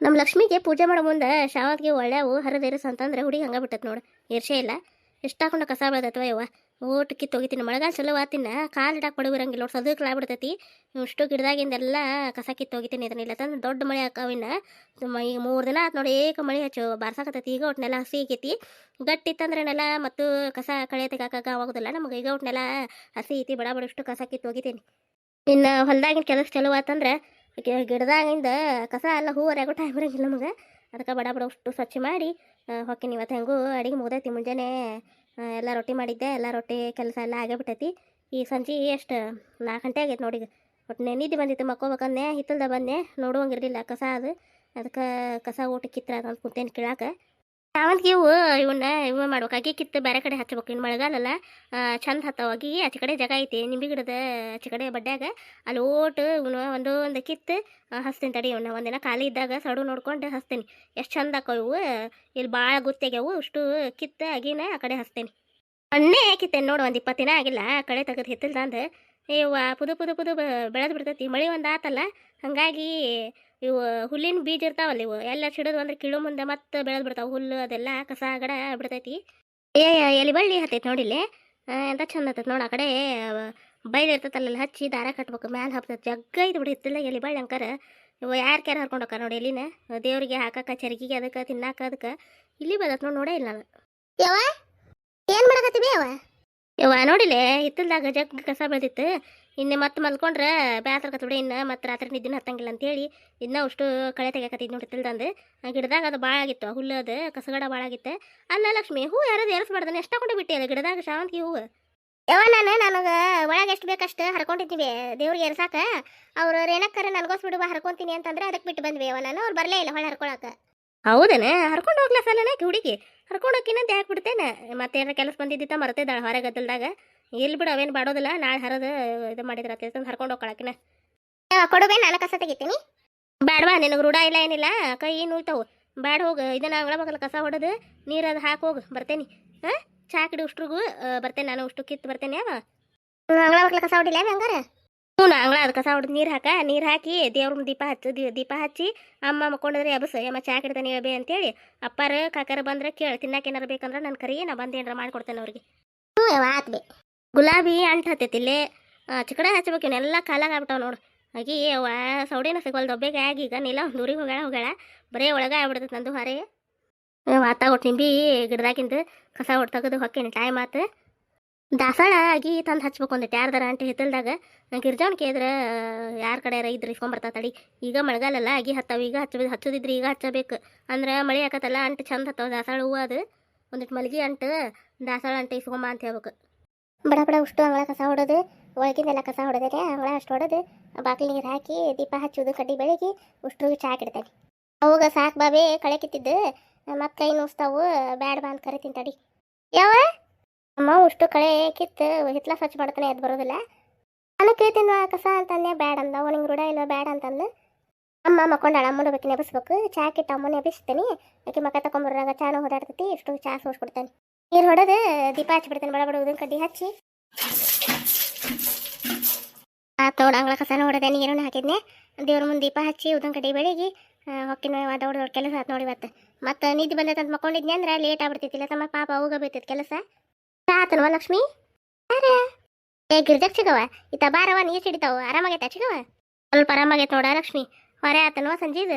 ನಮ್ಮ ಲಕ್ಷ್ಮಿಗೆ ಪೂಜೆ ಮಾಡೋ ಮುಂದೆ ಶಾವತ್ಗೆ ಒಳ್ಳೆವು ಹರಿದಿರಸ ಅಂತಂದ್ರೆ ಹುಡುಗಿ ಹಂಗೆ ಬಿಟ್ಟತ್ ನೋಡು. ಇರ್ಷೇ ಇಲ್ಲ. ಎಷ್ಟು ಹಾಕೊಂಡು ಕಸ ಬೆಳೆದತ್ವ ಯವ್ವ. ಓಟ್ ಕಿತ್ತು ಮಳೆಗಾಲ ಚಲೋ ಆತಿನ ಕಾಲು ಇಡಕ್ಕೆ ಬಡವಿರಂಗಿಲ್ಲ ನೋಡಿ ಸದಕ್ಕೆ ಆಗ್ಬಿಡ್ತೈತಿ ಇಷ್ಟು ಗಿಡದಾಗಿಂದೆಲ್ಲ ಕಸ ಕಿತ್ತು ಹೋಗಿತೀನಿ ಇದನ್ನಿಲ್ಲ ತಂದ್ರೆ ದೊಡ್ಡ ಮಳೆ ಹಾಕವಿನ ಈಗ ಮೂರು ದಿನ ಆತು ನೋಡಿ ಏಕ ಮಳೆ ಹಚ್ಚು, ಬಾರ್ಸಾಕತ್ತೈತಿ. ಈಗ ಒಟ್ಟು ನೆಲ ಹಸಿ ಆಗೈತಿ ಗಟ್ಟಿ ಇತ್ತಂದ್ರೆ ನೆಲ ಮತ್ತು ಕಸ ಕಳೆ ತೆಗಾಕ ಆಗೋದಿಲ್ಲ ನಮಗೆ ಈಗ ಒಟ್ಟು ನೆಲ ಹಸಿ ಐತಿ, ಬಡ ಬಡಷ್ಟು ಕಸ ಕಿತ್ತು ಹೋಗಿತೀನಿ ಇನ್ನು ಹೊಲ್ದಾಗಿನ ಕೆಲಸ ಚಲೋ ಆತಂದ್ರೆ ಗಿಡದಾಗಿಂದ ಕಸ ಎಲ್ಲ ಹೂವು ರೆಗೋ ಟೈಮ್ ಬರಂಗಿಲ್ಲ ನಮಗೆ. ಅದಕ್ಕೆ ಬಡ ಬಡ ಅಷ್ಟು ಸ್ವಚ್ಛ ಮಾಡಿ ಹೊಕ್ಕಿನಿ ಇವತ್ತು ಹೆಂಗೂ ಅಡಿಗೆ ಮುಗ್ದೈತಿ ಮುಂಜಾನೆ ಎಲ್ಲ ರೊಟ್ಟಿ ಮಾಡಿದ್ದೆ, ಎಲ್ಲ ರೊಟ್ಟಿ ಕೆಲಸ ಎಲ್ಲ ಆಗೇ ಬಿಟ್ಟೈತಿ ಈ ಸಂಜೆ ಎಷ್ಟು ನಾಲ್ಕು ಗಂಟೆ ಆಗೈತೆ ನೋಡಿ ಒಟ್ಟು ನಿದ್ದೆ ಬಂದಿತ್ತು ಮಕ್ಕೋಬೇಕಂದೆ ಹಿತ್ತಲ್ದ ಬಂದೆ, ನೋಡುವಂಗಿರಲಿಲ್ಲ ಕಸ ಅದು. ಅದಕ್ಕೆ ಕಸ ಊಟ ಕಿತ್ರ ಅಂತ ಕುಂತೇನೆ ಕೀಳಾಕ. ಸಾವಂತಿಗೆ ಇವು ಇವನ್ನ ಇವ ಮಾಡ್ಬೇಕು ಅಗಿ ಕಿತ್ತು ಬೇರೆ ಕಡೆ ಹಚ್ಬೇಕು. ಇನ್ನು ಮಳೆಗಾಲಲ್ಲ ಚಂದ ಹತ್ತಾವ ಅಗಿ ಆಚೆ ಕಡೆ ಜಾಗ ಐತಿ. ನಿಂಬೆ ಗಿಡದ ಆಚೆ ಕಡೆ ಬಡ್ಡ್ಯಾಗ ಅಲ್ಲಿ ಓಟು ಇವನು ಒಂದು ಒಂದು ಕಿತ್ತು ಹಚ್ತೀನಿ ತಡಿ ಇವನ್ನ ಒಂದಿನ ಖಾಲಿ ಇದ್ದಾಗ ಸಡು ನೋಡ್ಕೊಂಡು ಹಚ್ತೀನಿ. ಎಷ್ಟು ಚಂದ ಹಾಕೋ ಇವು. ಇಲ್ಲಿ ಭಾಳ ಗುತ್ತಾಗ್ಯಾವು. ಅಷ್ಟು ಕಿತ್ತ ಅಗಿನ ಆ ಕಡೆ ಹಚ್ತೀನಿ. ಅಣ್ಣೇ ಕಿತ್ತೇನೆ ನೋಡು, ಒಂದು ಇಪ್ಪತ್ತು ದಿನ ಆಗಿಲ್ಲ. ಆ ಕಡೆ ತೆಗೆದು ಹಿತ್ತಲ್ದಂದು. ಇವ ಪುದು ಪುದು ಪುದು ಬೆಳೆದು ಬಿಡ್ತೈತಿ. ಮಳೆ ಒಂದು ಆತಲ್ಲ, ಹಾಗಾಗಿ ಇವು ಹುಲ್ಲಿನ ಬೀಜ ಇರ್ತಾವಲ್ಲ ಇವು ಎಲ್ಲ ಸಿಡೋದು ಅಂದ್ರೆ ಕಿಳು ಮುಂದೆ ಮತ್ತೆ ಬೆಳೆದು ಬಿಡ್ತಾವೆ. ಹುಲ್ಲು ಅದೆಲ್ಲ ಕಸ ಗಡ ಬಿಡ್ತೈತಿ. ಏ ಎಲಿ ಬಳ್ಳಿ ಹತ್ತೈತಿ ನೋಡಿಲ್ಲಿ ಎಂತ ಚಂದ ಹತ್ತೈತಿ ನೋಡಿ ಆ ಕಡೆ. ಬೈಲ್ ಇರ್ತೈತಲ್ಲ ಹಚ್ಚಿ ದಾರ ಕಟ್ಬೇಕು ಮ್ಯಾಲೆ ಹಬ್ತೈತಿ ಜಗ್ಗ ಇದು ಬಿಡಿತ್ತಿಲ್ಲ ಎಲಿ ಬಳ್ಳಿ ಅಂಕರ. ಇವು ಯಾರು ಕ್ಯಾರ ಹರ್ಕೊಂಡು ನೋಡಿ ಎಲಿನ. ದೇವ್ರಿಗೆ ಹಾಕಕ್ಕ ಚರಿಗಿಗೆ ಅದಕ್ಕೆ ತಿನ್ನಾಕ ಅದಕ್ಕೆ. ಇಲ್ಲಿ ಬದತ್ ನೋಡಿ ನೋಡೇ ಇಲ್ಲ ನಾನು. ಯವ ಏನು ಮಾಡಕತ್ತೀವಿ ಯವ ಯವ್ವ? ನೋಡಿಲೆ ಹಿತ್ತಲ್ದಾಗ ಜಗ್ ಕಸ ಬೆಳೆದಿತ್ತು. ಇನ್ನು ಮತ್ತೆ ಮಲ್ಕೊಂಡ್ರೆ ಬ್ಯಾಸರ ಕತ್ಬಿಡಿ ಇನ್ನು ಮತ್ತೆ ರಾತ್ರಿ ನಿದ್ದಿನ ಹತ್ತಂಗಿಲ್ಲ ಅಂತೇಳಿ ಇನ್ನೂ ಅಷ್ಟು ಕಳೆ ತೆಗಿಯಕತ್ತಿದ್ ನೋಡಿ ತಿಳ್ದಂದು. ಆ ಗಿಡದಾಗ ಅದು ಭಾಳ ಆಗಿತ್ತು ಹುಲ್ಲು ಅದು ಕಸಗಡ ಭಾಳ ಆಗಿತ್ತು. ಅಲ್ಲ ಲಕ್ಷ್ಮಿ ಹೂ ಯಾರದು ಏರಿಸ್ಬಾರ್ದನ ಎಷ್ಟು ಕೊಂಡು ಬಿಟ್ಟಿ ಅದು ಗಿಡದಾಗ ಶಾವಂತಿ ಹೂವು? ಯಾವ ನಾನು ನನಗೆ ಒಳಗೆ ಎಷ್ಟು ಬೇಕಷ್ಟು ಹರ್ಕೊಂಡಿದ್ದೀವಿ ದೇವ್ರಿಗೆ ಏರ್ಸಾಕ ಅವ್ರು ರೇಣಕ್ಕರ ನನಗೋಸ್ಬಿಡು ಬಾ ಹರ್ಕೊಂತೀನಿ ಅಂತಂದ್ರೆ ಅದಕ್ಕೆ ಬಿಟ್ಟು ಬಂದ್ವಿ ಯಾವ ನಾನು ಅವ್ರು ಬರಲೇ ಇಲ್ಲ ಹೊಳೆ ಹರ್ಕೊಳಕ. ಹೌದೇನೆ? ಹರ್ಕೊಂಡು ಹೋಗ್ಲಾ ಸಲನ ಹುಡುಗಿ ಹರ್ಕೊಂಡು ಹೋಗಿನಂತ ಯಾಕೆ ಬಿಡ್ತೇನೆ? ಏನಾರ ಕೆಲಸ ಬಂದಿದ್ದಿತ್ತ ಮರ್ತಿದ್ದಾಳೆ ಹೊರಗೆ ಗದ್ದಲ್ದಾಗ ಎಲ್ಲಿ ಬಿಡು ಅವೇನು ಬಾಡೋದಿಲ್ಲ. ನಾಳೆ ಹರದ ಇದು ಮಾಡಿದ್ರೆ ತಂದು ಹರ್ಕೊಂಡು ಹೋಗ್ಕೊಳಕಿನ ಕೊಡುವೆ ನಾನು ಕಸ ತೆಗಿತೀನಿ. ಬೇಡವಾ ನಿನಗೆ ರೂಢ ಇಲ್ಲ ಏನಿಲ್ಲ. ಕೈ ನೋಯ್ತಾವು ಬ್ಯಾಡ ಹೋಗು. ಇದನ್ನ ಅಂಗಳ ಮಗಲ ಕಸ ಹೊಡೆದು ನೀರು ಅದು ಹಾಕಿ ಹೋಗು ಬರ್ತೇನೆ. ಹಾಂ? ಚಾ ಕಿಡಿ ಉಷ್ಟ್ರಿಗೂ ಬರ್ತೇನೆ ನಾನು ಉಷ್ಟು ಕಿತ್ತು ಬರ್ತೇನೆ ಅವ? ಅಂಗಳ ಮಗಲ ಕಸ ಹೊಡಿಲ್ಲ ಹಂಗಾರ? ಹ್ಞೂ ಅಂಗಳ ಅದು ಕಸ ಹೊಡೆದು ನೀರು ಹಾಕ. ನೀರು ಹಾಕಿ ದೇವ್ರ ದೀಪ ಹಚ್ಚು ದಿ- ದೀಪ ಹಚ್ಚಿ ಅಮ್ಮ ಮಕ್ಕೊಂಡ್ರೆ ಎಬಸ್ ಯಮ್ಮ ಚಾ ಕಿಡ್ತಾನೆ ಹೇಳ್ಬೇ ಅಂತೇಳಿ ಅಪ್ಪಾರ ಕಾಕಾರ ಬಂದ್ರೆ ಕೇಳಿ ತಿನ್ನಕ್ಕೆ ಏನಾರು ಬೇಕಂದ್ರೆ ನಾನು ಕರಿ ನಾ ಬಂದು ಏನಾರ ಮಾಡಿಕೊಡ್ತೇನೆ ಅವ್ರಿಗೆ. ಹ್ಞೂ ಯಾವ ಆತ್ ಬೇ ಗುಲಾಬಿ ಅಂಟು ಹತ್ತೈತಿ ಇಲ್ಲೇ. ಚಿಕಡೆ ಹಚ್ಬೇಕು ಇವನ್ನೆಲ್ಲ ಕಾಲಾಗ ಆಗ್ಬಿಟ್ಟಾವ ನೋಡು. ಆಗಿ ಅವ ಸೌಡಿನ ಸಿಗೋಲ್ ದೊಬ್ಬೆಗೆ ಆಗಿ ಈಗ ನೀಲ ಒಂದು ಊರಿಗೆ ಹೋಗ್ಯಾಳ ಹೋಗ್ಯಾಳ. ಬರೇ ಒಳಗೆ ಆಗ್ಬಿಡ್ತೈತೆ ನಂದು ಹೊರೆ. ವಾತ ಒಟ್ಟು ನಿಂಬಿ ಗಿಡದಾಗಿಂದ ಕಸ ಹೊಟ್ಟು ತೆಗೆದು ಹೊಕ್ಕೇನಿ, ಟೈಮ್ ಆತು. ದಾಸಾಳ ಆಗಿ ತಂದು ಹಚ್ಬೇಕು ಒಂದಿಟ್ಟು ಯಾರ್ದಾರ ಅಂಟಿ ಹಿತ್ತಲ್ದಾಗ. ಗಿರ್ಜಾವ್ನ ಕೇದ್ರ ಯಾರ ಕಡೆ ಇದ್ರೆ ಇಸ್ಕೊಂಬರ್ತಾ ತಡಿ ಈಗ ಮಳೆಗಾಲಲ್ಲ, ಆಗಿ ಹತ್ತಾವ, ಈಗ ಹಚ್ಚ, ಹಚ್ಚೋದಿದ್ರೆ, ಈಗ ಹಚ್ಚಬೇಕು. ಅಂದ್ರೆ ಮಳೆ ಹಾಕತ್ತಲ್ಲ ಅಂಟು ಚಂದ ಹತ್ತವ, ದಾಸಾಳ ಹೂವು ಅದು. ಒಂದಿಟ್ಟು ಮಲ್ಗಿ ಅಂಟು, ದಾಸಾಳ ಅಂಟು ಇಸ್ಕೊಂಬ ಅಂತ ಹೇಳ್ಬೇಕು. ಬಡ ಬಡ ಉಷ್ಟು ಅಂಗಳ ಕಸ ಹೊಡೋದು, ಒಳಗಿಂದೆಲ್ಲ ಕಸ ಹೊಡೆದ್ರೆ ಅಂಗಳ ಅಷ್ಟು ಹೊಡೆದು. ಬಾಗಿಲು ನೀರು ಹಾಕಿ ದೀಪ ಹಚ್ಚೋದು, ಕಡ್ಡಿ ಬೆಳಗಿ ಉಷ್ಟ್ರಿಗೆ ಚಾ ಇಡ್ತೇನೆ ಅವಾಗ ಸಾಕು ಬಾಬೆ ಕಳೆ ಕಿತ್ತಿದ್ದು, ಮತ್ತೆ ಕೈ ನುಸ್ತಾವು, ಬ್ಯಾಡ ಬಾ ಅಂತ ಕರಿತೀನಿ ತಿಂತಾಡಿ ಯಾವ ಅಮ್ಮ, ಉಷ್ಟು ಕಳೆ ಕಿತ್ತು, ಹಿತ್ಲ ಸ್ವಚ್ಛ ಮಾಡ್ತಾನೆ ಅದು ಬರೋದಿಲ್ಲ. ನಾನು ಕೇಳ್ತೀನಿ ಕಸ ಅಂತಂದೆ, ಬ್ಯಾಡ ಅಂದ ಅವನಿಗೆ ರೂಢ ಇಲ್ಲ ಬ್ಯಾಡ ಅಂತಂದು ಅಮ್ಮ ಮಕ್ಕೊಂಡಾಳ, ಅಮ್ಮನ ಬೇಕು ನೆಬಸ್ಬೇಕು ಚಹಾ ಕಿಟ್ಟು ಅಮ್ಮನ ನೆಬಿಸ್ತೀನಿ ಆಕೆ ಮಕ್ಕ ತಗೊಂಬರ್ರಾಗ ಚಾನು ಓಡಾಡ್ತೈತಿ ಇಷ್ಟು ಚಹಾ ಸೋಸ್ಬಿಡ್ತೇನೆ ನೀರು ಹೊಡೆದು, ದೀಪ ಹಚ್ಚಿಬಿಡ್ತೇನೆ ಬಡ ಬಡ ಉದ್ದಿನ ಕಡ್ಡಿ ಹಚ್ಚಿ. ಆ ನೋಡು ಅಂಗಳ ಕಸನ ಹೊಡೆದೆ ನೀರನ್ನು ಹಾಕಿದ್ನೆ. ದೇವ್ರ ಮುಂದೆ ದೀಪ ಹಚ್ಚಿ ಉದನ್ ಕಡ್ಡಿ ಬೆಳಿಗ್ಗೆ ಹೊಕ್ಕಿನ ದೊಡ್ಡ ದೊಡ್ಡ ಕೆಲಸ ಆತು ನೋಡಿ ಇವತ್ತು. ಮತ್ತೆ ನಿದ್ದೆ ಬಂದೈತೆ ಅಂತ ಮಕ್ಕೊಂಡಿದ್ನಿ ಅಂದ್ರೆ ಲೇಟ್ ಆಗ್ಬಿಡ್ತಿತ್ತಿಲ್ಲ ತಮ್ಮ ಪಾಪ ಹೋಗ ಬೈತೈತಿ ಕೆಲಸ. ಆತನವ ಲಕ್ಷ್ಮಿ? ಯಾರ? ಏ, ಗಿರ್ಜಕ್ ಸಿಗವ ಇತ್ತ ಬಾರವ ನೀರು ಸಿಡಿತಾವ ಆರಾಮಾಗೈತೆ ಚಿಗವ ಸ್ವಲ್ಪ ಆರಾಮಾಗೈತೆ ನೋಡ ಲಕ್ಷ್ಮಿ. ಹೊರೆ ಆತನವ ಸಂಜೀದ್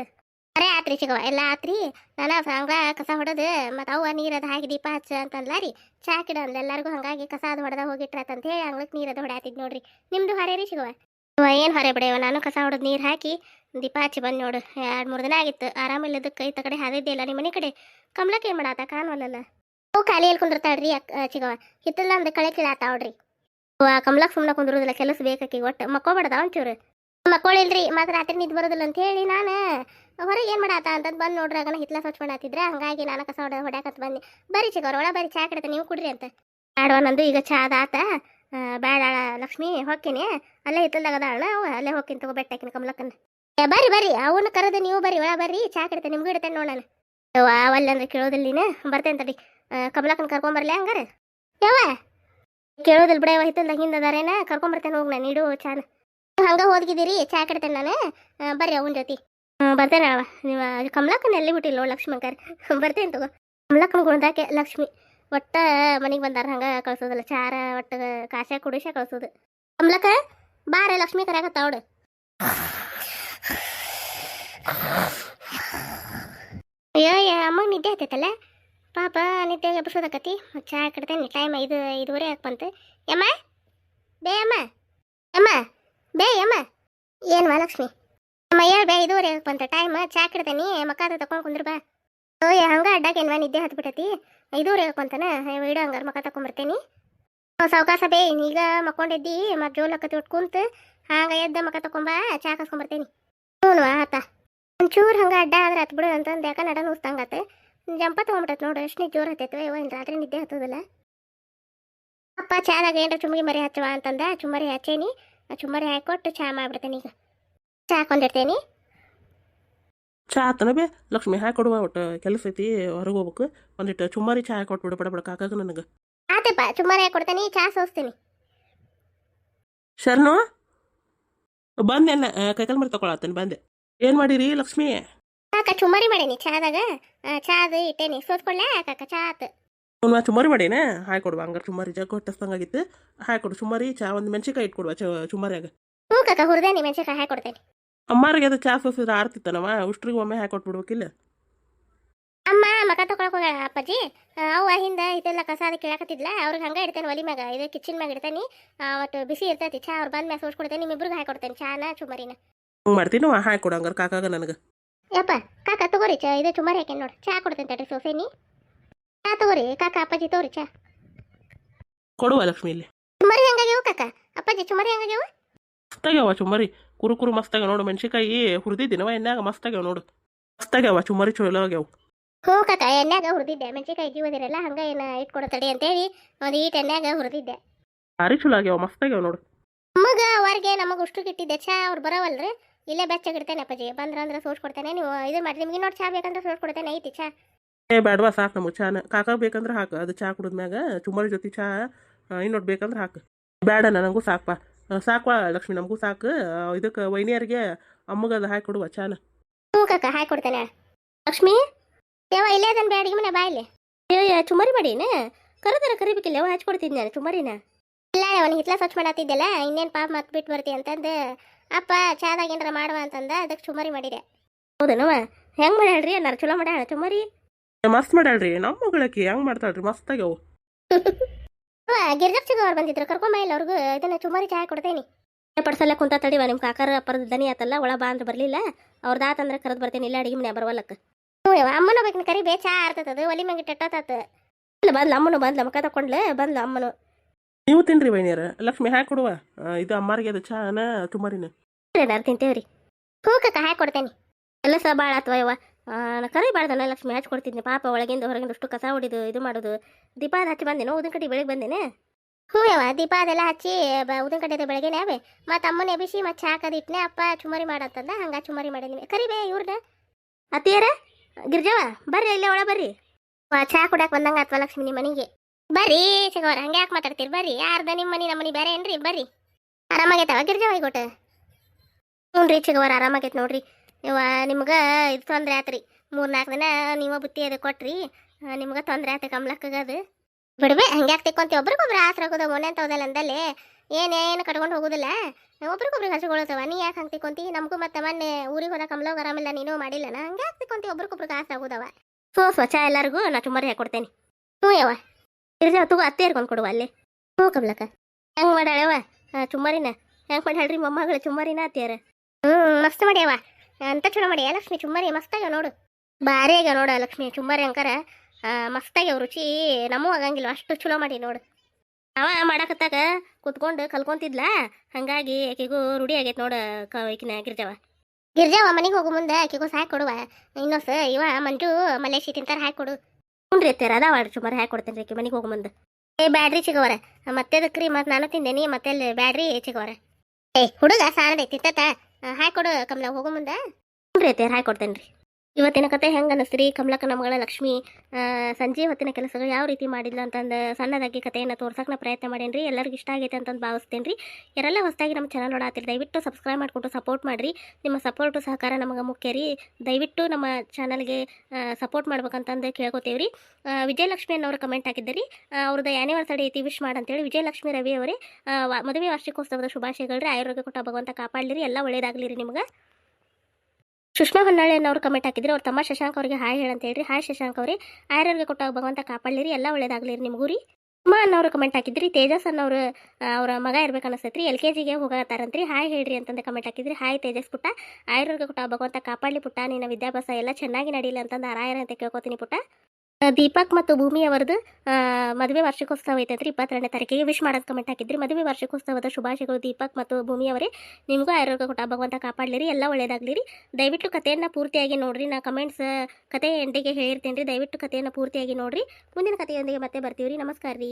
ಹೊರೆ ಆತ್ರಿ ಸಿಗವ ಎಲ್ಲ ಆತ್ರಿ? ನಾನು ಹಂಗ ಕಸ ಹೊಡೆದು, ಮತ್ತು ಅವ ನೀರದ ಹಾಕಿ ದೀಪ ಹಚ್ಚ ಅಂತಂದ್ಲ ರೀ. ಚಾ ಕಿಡ ಅಂದ್ಲ, ಎಲ್ಲರಿಗೂ ಹಂಗಾಗಿ ಕಸ ಅದು ಹೊಡೆದ ಹೋಗಿಟ್ರತ್ ಅಂತ ಹೇಳಿ ಅಂಗ್ಳಕ್ಕೆ ನೀರದ ಅದು ಹೊಡ್ಯಾತಿದ್ ನೋಡ್ರಿ. ನಿಮ್ದು ಹೊರೆ ರೀ ಸಿಗವ ಏನು ಹೊರೆ ಬಿಡೆವ? ನಾನು ಕಸ ಹೊಡೆದು ನೀರು ಹಾಕಿ ದೀಪ ಹಚ್ಚಿ ಬಂದು ನೋಡು. ಎರಡು ಮೂರು ದಿನ ಆಗಿತ್ತು ಆರಾಮಿಲ್ಲದಕ್ಕೆ ಕೈ ಕಡೆ ಹಾದಿದ್ದೆ ಇಲ್ಲ ನಿಮ್ಮ ಮನೆ ಕಡೆ. ಕಮಲಕ್ಕೆ ಏನು ಮಾಡಾತ? ಕಾಣವಲ್ಲಲ್ಲ ಅವು ಖಾಲಿ ಕುಂದಿರ್ತಾಳ್ರಿ ಚಿಗವ ಹಿತ್ತಲ್ಲ ಅಂದ್ರೆ ಕಳೆ ಕೀಳಾತಾವ್ರಿ ಓ ಕಮಲಕ್ಕೆ ಸುಮ್ಮನೆ ಕುಂದಿರೋದಿಲ್ಲ, ಕೆಲಸ ಬೇಕಾಕಿ ಒಟ್ಟು ಮಕ್ಕೋಬೇಡದ ಒಂಚೂರು? ಮಕ್ಕೋಳಿಲ್ರಿ ಮತ್ತೆ ರಾತ್ರಿ ನಿದ್ದೆ ಬರೋದಿಲ್ಲ ಅಂತ ಹೇಳಿ ನಾನು ಹೊರಗೆ ಏನು ಮಾಡಾತ ಅಂತಂದು ಬಂದು ನೋಡ್ರಾಗನ ಹಿತ್ಲ ಸ್ವಚ್ಛ ಮಾಡಾತಿದ್ರೆ, ಹಂಗಾಗಿ ನಾನು ಕಸ ಹೊಡ ಹೊಡ್ಯಾಕಂತ ಬಂದೆ. ಬರೀ ಚಿಗವ್ರ ಒಳ ಬರೀ ಚಾ ಕೆಡತ್ತೆ ನೀವು ಕುಡ್ರಿ ಅಂತ. ಬ್ಯಾಡವ ನಂದು, ಈಗ ಚಾ ಅದಾತ ಬೇಡ ಲಕ್ಷ್ಮಿ, ಹೊಕ್ಕಿನಿ. ಅಲ್ಲೇ ಹಿತ್ತಲ್ದಾಗ ಅದಾಳ ಅಲ್ಲೇ ಹೋಗ್ತೀನಿ ತಗೋ ಬೆಟ್ಟಾಕಿನ ಕಮಲಕ್ಕನ. ಏ, ಬರ್ರಿ ಬರ್ರಿ, ಅವನ್ನ ಕರೆದು ನೀವು ಬರ್ರಿ ಒಳ ಬರ್ರಿ, ಚಾ ಕೆಡತೆ ನಿಮ್ಗೂ ಇಡ್ತೇನೆ ನೋಡೋಣ ಯವ್ವ ಅವಲ್ಲ ಅಂದ್ರೆ ಕೇಳೋದಿಲ್ಲ ನೀನು? ಬರ್ತೇನೆ ತಡಿ. ಕಮಲಕ್ಕನ ಕರ್ಕೊಂಬರ್ಲಿ ಹಂಗಾರೆ? ಯವ್ವ? ಕೇಳೋದಿಲ್ಲ ಬಿಡ ಹಿತ್ತಲ್ದಾಗ ಹಿಂದೆ ಅದಾರೇನ? ಕರ್ಕೊಂಬರ್ತೇನೆ ಹೋಗಿ ನಾನು, ಇಡು ನೀವು ಹಂಗೆ ಹೋದ್ಗಿದ್ದೀರಿ, ಚಾ ಕಡ್ತೇನೆ ನಾನು. ಬರ್ರಿ ಅವನ ಜೊತೆ. ಬರ್ತೇನೆ ಅವ ನೀವು ಕಮಲಕ್ಕನ ಎಲ್ಲಿ ಬಿಟ್ಟಿಲ್ಲ ಲಕ್ಷ್ಮಣಕರ್ ಬರ್ತೇನೆ ತಗೋ. ಕಮಲಕ್ಕನ ಗುಣದಾಕೆ ಲಕ್ಷ್ಮಿ. ಒಟ್ಟ ಮನೆಗೆ ಬಂದಾರ ಹಂಗೆ ಕಳ್ಸೋದಿಲ್ಲ. ಚಾರ, ಒಟ್ಟು ಕಾಶ ಕುಡಿಸ ಕಳ್ಸೋದು. ಕಮಲಕ್ಕ ಬಾರೆ ಲಕ್ಷ್ಮಿ ಕರ್ಯಾಕತ್ತಾವಡು ಅಯ್ಯೋ ಅಮ್ಮ ನಿದ್ದೆ ಆಗ್ತೈತಲ್ಲ ಪಾಪ, ನಿದ್ದೆ ಎಬ್ಸೋದಕ್ಕತಿ ಚಾ ಕಡ್ತೇನೆ ಟೈಮ್ ಐದು, ಐದುವರೆ ಯಾಕೆ ಬಂತು. ಯಮ್ಮ? ಬೇ ಅಮ್ಮ ಅಮ್ಮ ಬೇ ಅಮ್ಮ. ಏನು ಲಕ್ಷ್ಮಿ? ಅಮ್ಮ ಹೇಳ ಬೇ, ಇದು ಯಾಕೆ ಬಂತ ಟೈಮ್ ಚಾ ಕಡ್ತೇನಿ ಮಕ್ಕಾದ ತಕೊಂಡು ಕುಂದ್ರ ಬಾ. ಓಯ್, ಹಂಗ ಅಡ್ಡಾಗೇನ್ವಾ ನಿದ್ದೆ ಹತ್ಬಿಟ್ಟತಿ ಇದು ಯಾಕೆ ಬಂತಾನ ಇಡು ಹಂಗಾರ ಮಕ್ಕ ತಕೊಂಬರ್ತೇನಿ ಸಾವಕಾಶ ಬೇ, ಈಗ ಮಕ್ಕೊಂಡಿದ್ದಿ ಮತ್ತೆ ಜೋಲ್ ಒಟ್ಟು ಕುಂತು, ಹಂಗ ಎದ್ದ ಮಕ್ಕ ತಕೊಂಬ ಚಾ ಕಸ್ಕೊಂಬರ್ತೇನಿ. ಹ್ಞೂ ಆತ. ಒಂಚೂರು ಹಂಗೆ ಅಡ್ಡ ಆದ್ರೆ ಹತ್ಬಿಡು ಅಂತಂದು ಯಾಕೆ ನಡ ನುಸ್ತಂಗತ್ತೆ ಜಂಪ ತೊಗೊಂಬಿಟ್ಟತ್ ನೋಡು, ಎಷ್ಟು ಜೋರು ಹತ್ತೈತೆ ಇವ ಇನ್ನು ರಾತ್ರಿ ನಿದ್ದೆ ಹತ್ತೋದಿಲ್ಲ. ಅಪ್ಪ, ಚಾದಾಗ ಏನ್ರ ಚುಮ್ಗಿ ಮರಿ ಹಚ್ಚವ ಅಂತಂದ ಚುಮ್ಮರಿ ಹಚ್ಚೇನಿ. ಚುಮ್ಮರಿ ಹಾಕೊಟ್ಟು ಚಾ ಮಾಡ್ಬಿಡ್ತೇನೆ ಈಗ. ಚಾ ಹಾಕೊಂಡಿರ್ತೇನಿ ಚಾ ಆತನ ಬೇ ಲಕ್ಷ್ಮಿ ಹಾಕಿ ಕೊಡುವ ಒಟ್ಟು ಕೆಲಸ ಐತಿ ಹೊರಗೆ ಹೋಗ್ಬೇಕು. ಒಂದಿಟ್ಟು ಚುಮ್ಮಾರಿ ಚಾ ಹಾಕೊಟ್ಬಿಡು ಬಡ ಬಡ ಕಾಕಾಗ ನನಗೆ. ಆತಪ್ಪ ಚುಮ್ಮಾರಿ ಹಾಕೊಡ್ತೇನೆ ಚಾ ಸೋಸ್ತೀನಿ. ಶರಣು ಬಂದೆ ಕೈಕಲ್ ಮರಿ ತಗೊಳತ್ತೇನೆ ಬಂದೆ. ಏನು ಮಾಡಿರಿ ಲಕ್ಷ್ಮಿ? ಕಾಕ ಚುಮ್ಮರಿ ಮಾಡೇನಿ ಚಾದಾಗ ಚಹಾ ಚಾದು ಇಟ್ಟೇನಿ. ಸೋಸ್ಕೊಳ್ಳೆ ಕಾಕ ಚಾ ಆತು. ಅವ್ನು ಚುಮ್ಮಾರಿ ಮಾಡೇನೆ ಹಾಕಿ ಕೊಡುವ ಹಂಗಾರೆ ಚುಮ್ಮಾರಿ ಜಗ್ ಹೊಟ್ಟಸ್ತಂಗಾಗಿತ್ತು ಹಾಕಿ ಕೊಡು ಚುಮ್ಮಾರಿ ಚಾ ಒಂದು ಮೆಣಸಿಕಾಯಿ ಇಟ್ಕೊಡುವ ಚ ಚುಮ್ಮಾರಿಯಾಗ ಹ್ಞೂ ಕಾಕ ಹುರಿದೇನಿ ಹಾಕಿ ಕೊಡ್ತೇನೆ. ಅಮ್ಮಾರಿಗೆ ಅದು ಚಾ ಸೋಸಿದ್ರೆ ಆರ್ತಿತ್ತನವ ಉಷ್ಟ್ರಿಗೆ ಒಮ್ಮೆ ಹಾಕಿ ಕೊಟ್ಬಿಡ್ಬೇಕಿಲ್ಲ ಅಮ್ಮ ಮಕ ತಕೊಳಕ್ ಹೋಗ ಅಪ್ಪಾಜಿ. ಅವ ಹಿಂದ ಇದೆಲ್ಲ ಕಸ ಅದಕ್ಕೆ ಕೇಳಕತ್ತಿದ್ಲ ಅವ್ರಿಗೆ ಹಂಗೆ ಇಡ್ತೇನೆ ಒಲಿ ಮ್ಯಾಗ ಇದು ಕಿಚನ್ ಮ್ಯಾಗ ಇಡ್ತೇನೆ ಅವತ್ತು ಬಿಸಿ ಇರ್ತೈತಿ ಚಾ ಅವ್ರು ಬಂದ ಮ್ಯಾಗ ಸೋಸ್ಕೊಡ್ತೇನೆ ನಿಮ್ಮಿಬ್ರಿಗೆ ಕೊಡ್ತೇನೆ ಚಾನ ಚುಮರಿನ. ಹಂಗೆ ಮಾಡ್ತೀನಿ ಹಾಕಿ ಕೊಡು ಹಂಗಾರೆ ಕಾಕಾಗ ನನಗೆ. ಯಪ್ಪ ಕಾಕ ತಗೋರಿ ಚಾ ಇದು ಚುಮರಿ ಹಾಕೇನಿ ನೋಡಿ ಚಾ ಕೊಡ್ತೇನೆ ತಡ್ರಿ ಸೋಸೇನಿ. ಚಾ ತಗೋರಿ ಕಾಕ ಅಪ್ಪಾಜಿ ತಗೋರಿ ಚಾ. ಕೊಡುವ ಲಕ್ಷ್ಮಿ ಇಲ್ಲಿ. ಚುಮರಿ ಹೆಂಗಾಗ್ಯಾವ ಕಾಕ? ಅಪ್ಪಾಜಿ ಚುಮರಿ ಹೆಂಗಾಗ್ಯಾವ? ಮಸ್ತಾಗ್ಯಾವ ಚುಮರಿ ಕುರು ಕುರು ಮಸ್ತಾಗ್ಯಾವ ನೋಡು ಮೆಣಸಿಕಾಯಿ ಹುರಿದಿದ್ದೀನವ ಎಣ್ಣಾಗ ಮಸ್ತಾಗ್ಯಾವ ನೋಡು. ಮಸ್ತಾಗ್ಯಾವ ಚುಮರಿ ಚೊಲೋ ಆಗ್ಯಾವ. ಹೋ ಕಾಕ ಎಣ್ಣೆಗ ಹುರಿದಿದ್ದೆ. ಮೆಣಸಿನ್ಕಾಯಿ ಜೀವದಿರಲ್ಲ ಹಂಗ ಏನ ಇಟ್ಕೊಡೋ ತಡಿ ಅಂತೇಳಿ ಒಂದು ಈಟ್ ಎಣ್ಣೆಗ ಹುರಿದಿದ್ದೆ. ಭಾರಿ ಚಲೋ ಆಗ್ಯಾವ ಮಸ್ತಾಗ್ಯಾವ ನೋಡು. ನಮಗ ಅವ್ರಿಗೆ ನಮಗೆ ಉಷ್ಟು ಗಿಟ್ಟಿದ್ದೆ ಚಾ ಅವ್ರು ಬರೋವಲ್ರಿ? ಇಲ್ಲೇ ಬೆಚ್ಚಗಿಡ್ತೇನೆ ಅಪ್ಪಾಜಿ. ಬಂದ್ರ ಅಂದ್ರೆ ಸೋಸ್ಕೊಡ್ತೇನೆ. ನೀವು ಇದು ಮಾಡಿ ನಿಮ್ಗೆ ಇನ್ನೊಂದು ಚಾ ಬೇಕಂದ್ರೆ ಸೋಸ್ಕೊಡ್ತೇನೆ. ಐತಿ ಚಾ. ಏ ಬೇಡವಾ ಸಾಕು ನಮಗೆ ಚಾನ ಕಾಕ ಬೇಕಂದ್ರೆ ಹಾಕು. ಅದು ಚಾ ಕುಡಿದ್ಮ್ಯಾಗ ಚುಮ್ಮರ ಜೊತೆ ಚಾ ಇನ್ನೊಟ್ಟು ಬೇಕಂದ್ರೆ ಹಾಕು. ಬೇಡ ನನಗೂ ಸಾಕಪ್ಪ ಸಾಕವಾ ಲಕ್ಷ್ಮಿ ನಮಗೂ ಸಾಕು. ಇದಕ್ಕೆ ವೈನಿಯರಿಗೆ ಅಮ್ಮಗೆ ಅದು ಹಾಕಿ ಕೊಡುವ ಚಾನ. ಹ್ಞೂ ಕಾಕ ಹಾಕಿ ಕೊಡ್ತೇನೆ ಲಕ್ಷ್ಮಿ ದೇವ ಇಲ್ಲೇ ಅದನ್ನ ಬ್ಯಾಡಿಗೆ ಮನೆ ಬಾಯಿಲೆ ಅಯ್ಯೋ ಚುಮ್ಮರಿ ಮಾಡಿನ ಕರೆದಾರ ಕರಿಬೇಕಿಲ್ಲ ಅವ ಹಚ್ಕೊಡ್ತಿದ್ದೆ ನಾನು ಚುಮ್ಮರಿನ ಇಲ್ಲ ಅವನು ಹಿತ್ಲ ಸ್ವಚ್ಛ ಮಾಡತ್ತಿದ್ದೆಲ್ಲ ಇನ್ನೇನು ಪಾಪ ಮತ್ತೆ ಬಿಟ್ಟು ಬರ್ತಿ ಅಂತಂದು ಅಪ್ಪ ಚಾದಾಗ ಏನಾರ ಮಾಡುವ ಅಂತಂದ ಅದಕ್ಕೆ ಚುಮರಿ ಮಾಡಿದೆ. ಹೌದನವ ಹೆಂಗೆ ಮಾಡ್ಯಾಳ್ರಿ? ಅನ್ನಾರ ಚಲೋ ಮಾಡ್ಯಾಳ ಚುಮ್ಮರಿ ಏ, ಮಸ್ತ್ ಮಾಡ್ಯಾಳ್ರಿ ನಮ್ಮ ಮಗಳಕಿ ಹೆಂಗ್ ಮಾಡ್ತಾಳ್ರಿ? ಮಸ್ತಾಗ್ಯಾವ ಗಿರ್ಜಪ್ಸಿಗ ಅವ್ರು ಬಂದಿದ್ರು. ಕರ್ಕೊಂಬ ಇಲ್ಲ ಅವ್ರಿಗೂ. ಇದನ್ನ ಚುಮಾರಿ ಚಾಯ್ ಕೊಡ್ತೇನೆ. ಪಡ್ಸಲ್ಲ ಕುಂತ ತಡಿವ ನಿಮ್ಮ ಕಾಕರ ಅಪ್ಪರದ ದನಿ ಆತಲ್ಲ ಒಳ ಬಾ ಅಂದ್ರೆ ಬರಲಿಲ್ಲ. ಅವ್ರದ್ದು ಆತಂದ್ರೆ ಕರೆದು ಬರ್ತೇನೆ. ಇಲ್ಲ ಅಡಿಗೆ ಮನೆ ಬರ್ವಲ್ಲಕ್ಕ ಹ್ಞೂ ಅಮ್ಮನ ಬೇಕನ ಕರಿ ಬೇ ಚಾ ಆರ್ತದ ಒಲಿ ಮ್ಯಾಗ ಇಟ್ಟಾತ ಇಲ್ಲ ಬಂದ್ಲ ಅಮ್ಮನು ಬಂದ್ಲ. ಮುಖ ತಕೊಂಡ್ಲೆ ಬಂದ್ಲ ಅಮ್ಮನು. ನೀವು ತಿನ್ರಿ ಬೈನಿಯರ ಲಕ್ಷ್ಮಿ ಹಾಕಿ ಕೊಡುವ. ಇದು ಅಮ್ಮಾರಿಗೆ ಅದು ಚಾನ ತುಂಬಾರಿನ ಏನಾರು ತಿಂತೇವ್ರಿ. ಹ್ಞೂ ಕಕ್ಕ ಕೊಡ್ತೇನಿ. ಕೊಡ್ತೇನೆ ಸಹ ಭಾಳ ಆತ್ವ ಯವ್ವ. ಆ, ನಾ ಕರಿ ಬಾಳ್ದನ ಲಕ್ಷ್ಮಿ ಹಚ್ಚಿ ಕೊಡ್ತಿದ್ನಿ ಪಾಪ ಒಳಗಿಂದ ಹೊರಗಿಂದ ಅಷ್ಟು ಕಸ ಹೊಡಿದು ಇದು ಮಾಡೋದು. ದೀಪಾದ ಹಚ್ಚಿ ಬಂದೇನೋ ಉದಿನ ಕಡೆ ಬೆಳಗ್ಗೆ ಬಂದೇನೆ. ಹ್ಞೂ ಯವ್ವ ದೀಪ ಅದೆಲ್ಲ ಹಚ್ಚಿ ಬ ಉದಿನ ಕಡೆ ಬೆಳಗ್ಗೆನೆ ಅವೇ ಮತ್ತು ಅಮ್ಮನ ಎಬಿಸಿ ಮತ್ತು ಚಾ ಕದಿಟ್ನೆ ಅಪ್ಪ ಚುಮರಿ ಮಾಡತ್ತಂದ. ಹಂಗ ಚುಮರಿ ಮಾಡೀನಿ ಕರಿಬೇ ಇವ್ರನ್ನ ಅತ್ತಿಯರ? ಗಿರ್ಜವ? ಬರ್ರಿ ಇಲ್ಲೇ ಒಳ ಬರ್ರಿ. ಚಾ ಕುಡಾಕ್ ಬಂದಂಗ ಆತ್ವ ಲಕ್ಷ್ಮಿ ನಿಮ್ಮ ಮನೆಗೆ. ಬರ್ರಿ ಸಿಗೋರ ಹಂಗೆ ಯಾಕೆ ಮಾತಾಡ್ತೀರಿ? ಬರ್ರಿ ಯಾರ್ದ ನಿಮ್ಮ ಮನೆ ನಮ್ಮ ಮನೆ ಬೇರೆ ಏನ್ರಿ? ಬರ್ರಿ. ಆರಾಮಾಗೈತವ ಗಿರ್ಜವ ಈಗ ಹ್ಞೂ ರೀ ಸಿಗೋರ ಆರಾಮಾಗೈತೆ ನೋಡ್ರಿ. ಇವ ನಿಮ್ಗೆ ಇದು ತೊಂದರೆ ಆತ್ರಿ. ಮೂರು ನಾಲ್ಕು ದಿನ ನೀವು ಬುತ್ತಿ ಅದು ಕೊಟ್ರಿ ನಿಮ್ಗೆ ತೊಂದರೆ ಆಯ್ತು ಕಮ್ಲಕ್ಕಗ ಅದು. ಬಿಡ್ಬೆ ಹಂಗೆ ತೆಕ್ಕೊಂತಿ ಒಬ್ರಿಗೊಬ್ರು ಆಸರ ಆಗೋದು ಮೊನ್ನೆ ಅಂತ ಹೋದಲ್ಲ ಅಂದಲ್ಲಿ ಏನೇನು ಕಟ್ಕೊಂಡು ಹೋಗೋದಿಲ್ಲ. ಒಬ್ರಿಗೊಬ್ರಿಗೆ ಹಚ್ಕೊಳತ್ತವ ನೀ ಯಾಕೆ ಹಂಗೆ ತೆಕ್ಕೊಂತಿ ನಮಗೂ ಮತ್ತೆ ಮೊನ್ನೆ ಊರಿಗೆ ಹೋದ ಕಮ್ಲೋಗ ಆರಾಮಿಲ್ಲ, ನೀನು ಮಾಡಿಲ್ಲನ, ಹಂಗೆ ಯಾಕೆ ತೆಕ್ಕೊಂತಿ ಒಬ್ರಿಗೊಬ್ರಿಗೆ ಆಸರ ಆಗೋದವ. ಸೋ ಸ್ವಚ್ಛ ಎಲ್ಲರಿಗೂ, ನಾ ಚುಮ್ಮರಿ ಹಾಕೊಡ್ತೇನೆ ಹ್ಞೂ ಯವ ಇರ್ಜಾವ ತಗೋ ಅತ್ತೆ ಇರ್ಕೊಂಡು ಕೊಡುವ ಅಲ್ಲಿ. ಹ್ಞೂ ಕಮ್ಲಕ್ಕ ಹೆಂಗೆ ಮಾಡ್ಯಾಳವ ಚುಮ್ಮರಿನ. ಹೆಂಗೆ ಮಾಡ್ಯಾಳ್ರಿ ಮೊಮ್ಮಗಳು, ಚುಮ್ಮರಿನ ಅತ್ತಿಯಾರ? ಹ್ಞೂ ಮಸ್ತ್ ಮಾಡ್ಯಾವ. ಅಂತ ಚಲೋ ಮಾಡಿ? ಲಕ್ಷ್ಮಿ, ಚುಮ್ಮರಿ, ಮಸ್ತಾಗ್ಯಾವ ನೋಡು. ಭಾರಿ ಆಗ್ಯಾವ ನೋಡು ಲಕ್ಷ್ಮಿ, ಚುಮ್ಮರಿ ಅಂಕರ. ಮಸ್ತಾಗ್ಯಾವ ರುಚಿ. ನಮೂ ಆಗಂಗಿಲ್ಲ, ಅಷ್ಟು ಚಲೋ ಮಾಡಿ ನೋಡು. ಅವ ಮಾಡಕತ್ತಾಗ ಕುತ್ಕೊಂಡು ಕಲ್ಕೊಂತಿದ್ಲ? ಹಂಗಾಗಿ ಆಕೆಗೂ ರೂಢಿ ಆಗೈತೆ ನೋಡು, ಕ, ಈಕಿನ ಗಿರ್ಜಾವ. ಗಿರ್ಜವ, ಮನೆಗೆ ಹೋಗೋ ಮುಂದೆ ಆಕೆಗೂ ಸಾಕು ಕೊಡುವ. ಇನ್ನೊಸ ಇವ ಮಂಜು ಮಲೇಶಿ ತಿಂತಾರ ಹಾಕಿ ಕೊಡು. ಹ್ಞೂ ರೀ ಅದಾವ ಚುಮ್ಮರಿ ಹಾಕಿ ಕೊಡ್ತೇನೆ ರೀ ಮನೆಗೆ ಹೋಗೋ ಮುಂದೆ. ಏ, ಬ್ಯಾಡ್ರಿ ಚಿಗವರ ಮತ್ತೆ ಅದಕ್ರಿ ಮತ್ತೆ ನಾನು ತಿಂದೇನಿ ಮತ್ತೆ ಅಲ್ಲಿ ಬ್ಯಾಡ್ರಿ ಚಿಗವರ ಏ, ಹುಡುಗ ಸಾಣದೈತಿ ತಿಂತತ? ಹಾಕಿ ಕೊಡು ಕಮಲ ಹೋಗೋ ಮುಂದೆ. ಹ್ಞೂ ರೀ ಹಾಕಿ ಕೊಡ್ತೇನೆ ರೀ. ಇವತ್ತಿನ ಕತೆ ಹೆಂಗೆ ಅನ್ನಿಸ್ರಿ ಕಮಲಕ್ಕ ಮಗಳ ಲಕ್ಷ್ಮಿ ಸಂಜೆ ಹೊತ್ತಿನ ಕೆಲಸಗಳು ಯಾವ ರೀತಿ ಮಾಡಿದ್ಲು ಅಂತಂದು ಸಣ್ಣದಾಗಿ ಕಥೆಯನ್ನು ತೋರ್ಸಕ್ಕೆ ನಾ ಪ್ರಯತ್ನ ಮಾಡೇನಿ ಎಲ್ಲರಿಗೂ ಇಷ್ಟ ಆಗೈತೆ ಅಂತಂದು ಭಾವಿಸ್ತೇನೆ ರೀ ಯಾರೆಲ್ಲ ಹೊಸದಾಗಿ ನಮ್ಮ ಚಾನಲ್ ನೋಡಾತಿರಿ ದಯವಿಟ್ಟು ಸಬ್ಸ್ಕ್ರೈಬ್ ಮಾಡಿಕೊಂಡು ಸಪೋರ್ಟ್ ಮಾಡಿರಿ. ನಿಮ್ಮ ಸಪೋರ್ಟು ಸಹಕಾರ ನಮಗೆ ಮುಖ್ಯ ರೀ. ದಯವಿಟ್ಟು ನಮ್ಮ ಚಾನಲ್ಗೆ ಸಪೋರ್ಟ್ ಮಾಡ್ಬೇಕಂತಂದು ಕೇಳ್ಕೊತೀವಿ ರೀ ವಿಜಯಲಕ್ಷ್ಮಿ ಅನ್ನೋರು ಕಮೆಂಟ್ ಹಾಕಿದ್ದರಿ. ಅವ್ರದ್ದು ಆ್ಯನಿವರ್ಸರಿ ಐತಿ ವಿಶ್ ಮಾಡಂತೇಳಿ. ವಿಜಯಲಕ್ಷ್ಮಿ ರವಿ ಅವರೇ ಮದುವೆ ವಾರ್ಷಿಕೋತ್ಸವದ ಶುಭಾಶಯಗಳು ರೀ ಆಯುರ್ವೇದ ಕೊಟ್ಟ ಭಗವಂತ ಕಾಪಾಡಲಿರಿ. ಎಲ್ಲ ಒಳ್ಳೇದಾಗಲಿ ರೀ ನಿಮ್ಗೆ. ಸುಷ್ಮಾ ಹೊನ್ನಾಳಿ ಅನ್ನೋರು ಕಮೆಂಟ್ ಹಾಕಿದ್ರು ಅವ್ರ ತಮ್ಮ ಶಶಾಂಕ್ ಅವರಿಗೆ ಹಾಯ್ ಹೇಳಂತ ಹೇಳ್ರಿ. ಹಾಯ್ ಶಶಾಂಕ್ ಅವ್ರಿ ಆಯುರ್ವೇದ ಕೊಟ್ಟ ಭಗವಂತ ಕಾಪಾಡಲಿರಿ, ಎಲ್ಲ ಒಳ್ಳೇದಾಗಲಿ ನಿಮಗೂ ರೀ ಅಮ್ಮ ಅನ್ನೋರು ಕಮೆಂಟ್ ಹಾಕಿದ್ರಿ, ತೇಜಸ್ ಅನ್ನೋರು ಅವರ ಮಗ ಇರ್ಬೇಕು ಅನಿಸ್ತೈತ್ರಿ ಎಲ್ ಕೆ ಜಿಗೆ ಹೋಗತ್ತಾರಂತ್ರಿ ಹಾಯ್ ಹೇಳ್ರಿ ಅಂತಂದು ಕಮೆಂಟ್ ಹಾಕಿದ್ರಿ. ಹಾಯ್ ತೇಜಸ್ ಪುಟ್ಟ ಆಯುರ್ವೇದ ಕೊಟ್ಟ ಭಗವಂತ ಕಾಪಾಡಲಿ ಪುಟ್ಟ, ನಿನ್ನ ವಿದ್ಯಾಭ್ಯಾಸ ಎಲ್ಲ ಚೆನ್ನಾಗಿ ನಡೀಲಿ ಅಂತಂದು ಆರಾಯರ ಅಂತ ಕೇಳ್ಕೊತೀನಿ ಪುಟ್ಟ. ದೀಪಕ್ ಮತ್ತು ಭೂಮಿ ಅವರದ್ದು ಮದುವೆ ವಾರ್ಷಿಕೋತ್ಸವ ಐತೈತ್ರಿ, ಇಪ್ಪತ್ತೆರಡನೇ ತಾರೀಕಿಗೆ ವಿಶ್ ಮಾಡೋದು ಕಮೆಂಟ್ ಹಾಕಿದ್ರಿ. ಮದುವೆ ವಾರ್ಷಿಕೋತ್ಸವದ ಶುಭಾಶಯಗಳು ದೀಪಕ್ ಮತ್ತು ಭೂಮಿ ಅವರೇ. ನಿಮಗೂ ಆರೋಗ್ಯ ಕೊಟ್ಟ ಭಗವಂತ ಕಾಪಾಡಲಿರಿ, ಎಲ್ಲ ಒಳ್ಳೇದಾಗಲಿ ದಯವಿಟ್ಟು ಕಥೆಯನ್ನು ಪೂರ್ತಿಯಾಗಿ ನೋಡ್ರಿ, ನಾ ಕಮೆಂಟ್ಸ್ ಕಥೆ ಎಂಡಿಗೆ ಹೇಳಿರ್ತೇನೆ ರೀ ದಯವಿಟ್ಟು ಕಥೆಯನ್ನು ಪೂರ್ತಿಯಾಗಿ ನೋಡ್ರಿ. ಮುಂದಿನ ಕಥೆಯೊಂದಿಗೆ ಮತ್ತೆ ಬರ್ತೀವಿ ರೀ ನಮಸ್ಕಾರ ರೀ